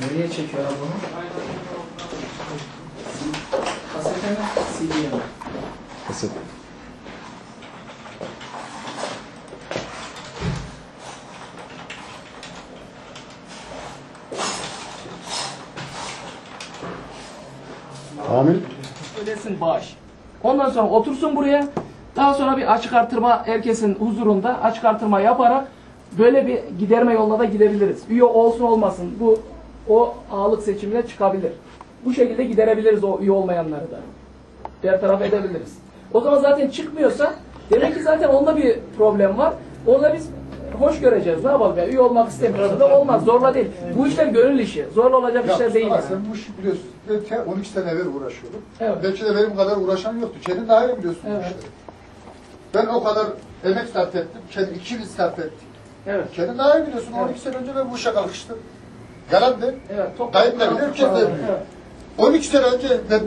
Nereye çekiyor abi bunu? Kasete mi? CD'ye mi? Kaset. Amil. Ödesin bağış. Ondan sonra otursun buraya. Daha sonra bir açık artırma herkesin huzurunda açık artırma yaparak böyle bir giderme yoluna da gidebiliriz. Üye olsun olmasın bu o ağalık seçimine çıkabilir. Bu şekilde giderebiliriz o üye olmayanları da. Bertaraf edebiliriz. O zaman zaten çıkmıyorsa demek ki zaten onda bir problem var. Onda biz hoş göreceğiz. Ne yapalım ya? Üye olmak istemiyorsa da olmaz. Zorla değil. Bu işler gönül işi. Zorla olacak işler değil. Yani. Sen bu işi biliyorsun. Ben te- 12 sene evvel uğraşıyordum. Evet. Belki de benim kadar uğraşan yoktu. Kendin daha iyi biliyorsun bu Evet. işleri. Ben o kadar emek sarf ettim. Kendim iki yıl sarf ettim. Evet. Kendin daha iyi biliyorsun. 12 sene önce ben bu işe kalkıştım. Yalan de. Evet. Kayıp da bilir, herkes de bilir. Evet. 12 sene önce ben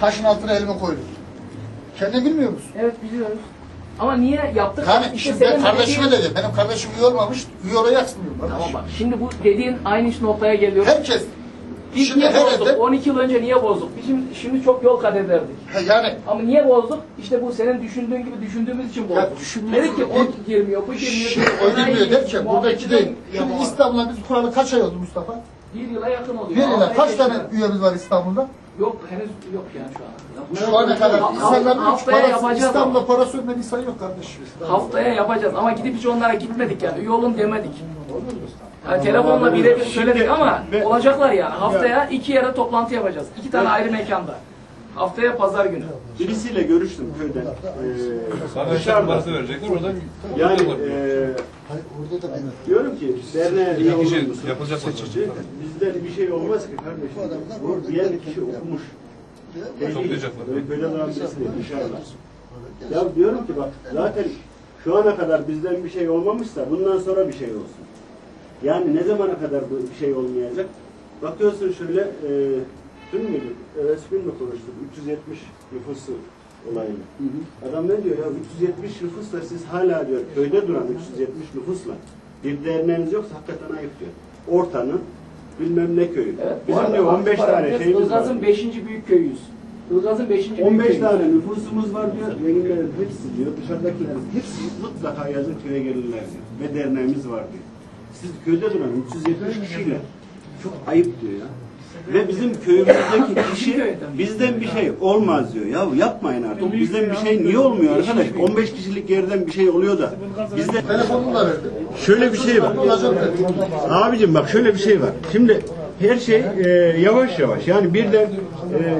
taşın altına elimi koydum. Kendin bilmiyor musun? Evet biliyoruz. Ama niye yaptık? Yani İşte şimdi ben kardeşime dediğin- dedim. Benim kardeşim üye olmamış. Üye olacaksın. Tamam bak şimdi bu dediğin aynı iş noktaya geliyor. Herkes. Biz Şimdi niye bozduk? 12 yıl önce niye bozduk? Biz şimdi, çok yol kat ederdik. Ha, Yani Ama niye bozduk? İşte bu senin düşündüğün gibi düşündüğümüz için bozduk. Ya Dedik ki o girmiyor, bu girmiyor. Şimdi o girmiyor derken buradaki değil. Şimdi. İstanbul'da biz kuralı kaç ay oldu Mustafa? Bir yıla yakın oluyor. Bir yıla kaç tane üyemiz var İstanbul'da? Yok henüz yok yani şu an. Şu ana kadar insanların haftaya parası, İstanbul'da parası ödmeyen insan yok kardeşim. Haftaya yapacağız ama gidip hiç onlara gitmedik yani. Üye olun demedik. Yani telefonla birebir söyledik ama olacaklar yani. Haftaya iki yere toplantı yapacağız. İki tane ayrı mekanda. Haftaya pazar günü. Birisiyle görüştüm köyden. Ee, dışarıda. verecekler oradan Yani e, orada da diyorum ki derneğe üye olur musun? yapılacak seçim. Bizden bir şey olmaz ki kardeşim. Bu diğer bir kişi okumuş. Toplayacaklar. Böyle değil dışarıda. Ya diyorum ki bak zaten şu ana kadar bizden bir şey olmamışsa bundan sonra bir şey olsun. Yani ne zamana kadar bu şey olmayacak? Bakıyorsun şöyle e, dün müydü? Mü konuştuk? 370 nüfusu olayını. Adam ne diyor ya 370 nüfusla siz hala diyor köyde duran 370 nüfusla bir derneğiniz yoksa hakikaten ayıp diyor. Ortanın bilmem ne köyü. Evet, Bizim diyor 15 tane şeyimiz var. Ilgaz'ın 5. büyük köyüyüz. Ilgaz'ın 5. büyük 15 köyüyüz. tane nüfusumuz var diyor. Zenginlerin hepsi diyor. Dışarıdakilerin hepsi mutlaka yazın köye gelirler diyor. Ve derneğimiz var diyor. Siz köyde duran 370 kişiyle çok ayıp diyor ya. Ve bizim köyümüzdeki kişi bizden bir şey olmaz diyor. Ya yapmayın artık. Bizden bir şey niye olmuyor arkadaş? 15 kişilik yerden bir şey oluyor da. Bizde Telefonumu da verdim. şöyle bir şey var. Abicim bak şöyle bir şey var. Şimdi her şey e, yavaş yavaş. Yani birden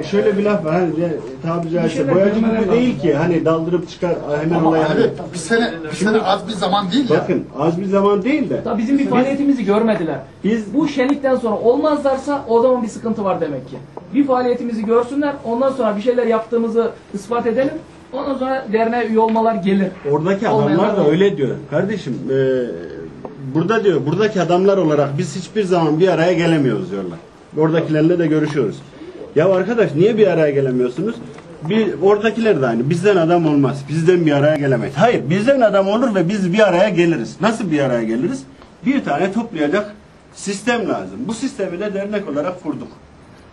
e, şöyle bir laf var. Hani de, tabiri caizse boyacı gibi değil ki. Hani daldırıp çıkar hemen Ama olaya. abi bir sene, bir sene az bir zaman değil ya. Bakın az bir zaman değil de. Da bizim bir faaliyetimizi görmediler. Biz Bu şenlikten sonra olmazlarsa o zaman bir sıkıntı var demek ki. Bir faaliyetimizi görsünler, ondan sonra bir şeyler yaptığımızı ispat edelim. Ondan sonra derneğe üye olmalar gelir. oradaki Olmayanlar adamlar da öyle diyor. Kardeşim e, burada diyor buradaki adamlar olarak biz hiçbir zaman bir araya gelemiyoruz diyorlar. Oradakilerle de görüşüyoruz. Ya arkadaş niye bir araya gelemiyorsunuz? Bir, oradakiler de aynı. Bizden adam olmaz. Bizden bir araya gelemeyiz. Hayır bizden adam olur ve biz bir araya geliriz. Nasıl bir araya geliriz? Bir tane toplayacak sistem lazım. Bu sistemi de dernek olarak kurduk.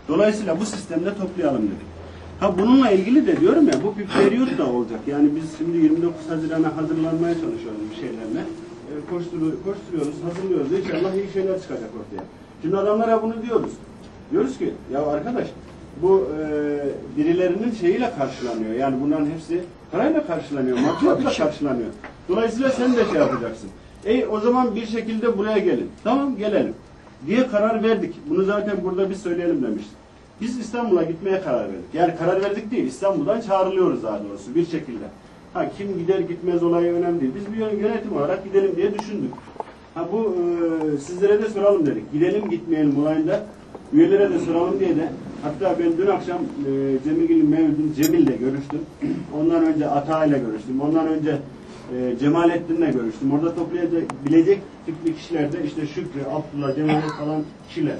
Dolayısıyla bu sistemde toplayalım dedik. Ha bununla ilgili de diyorum ya bu bir periyot da olacak. Yani biz şimdi 29 Haziran'a hazırlanmaya çalışıyoruz bir şeylerle. E, koşturu- koşturuyoruz, hazırlıyoruz. İnşallah iyi şeyler çıkacak ortaya. Şimdi adamlara bunu diyoruz. Diyoruz ki ya arkadaş bu e, birilerinin şeyiyle karşılanıyor. Yani bunların hepsi parayla karşılanıyor, maddiyatla karşılanıyor. Dolayısıyla sen de şey yapacaksın. E o zaman bir şekilde buraya gelin. Tamam gelelim. Diye karar verdik. Bunu zaten burada biz söyleyelim demiştik. Biz İstanbul'a gitmeye karar verdik. Yani karar verdik değil, İstanbul'dan çağrılıyoruz daha doğrusu bir şekilde. Ha kim gider gitmez olayı önemli değil. Biz bir yönetim olarak gidelim diye düşündük. Ha bu e, sizlere de soralım dedik. Gidelim gitmeyelim olayında. Üyelere de soralım diye de hatta ben dün akşam e, Cemilgil Mevlüt'ün Cemil'le görüştüm. Ondan önce Ata ile görüştüm. Ondan önce e, Cemalettin'le görüştüm. Orada toplayabilecek tipli kişiler de işte Şükrü, Abdullah, Cemalet falan kişiler.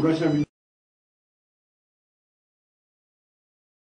Uğraşabilecek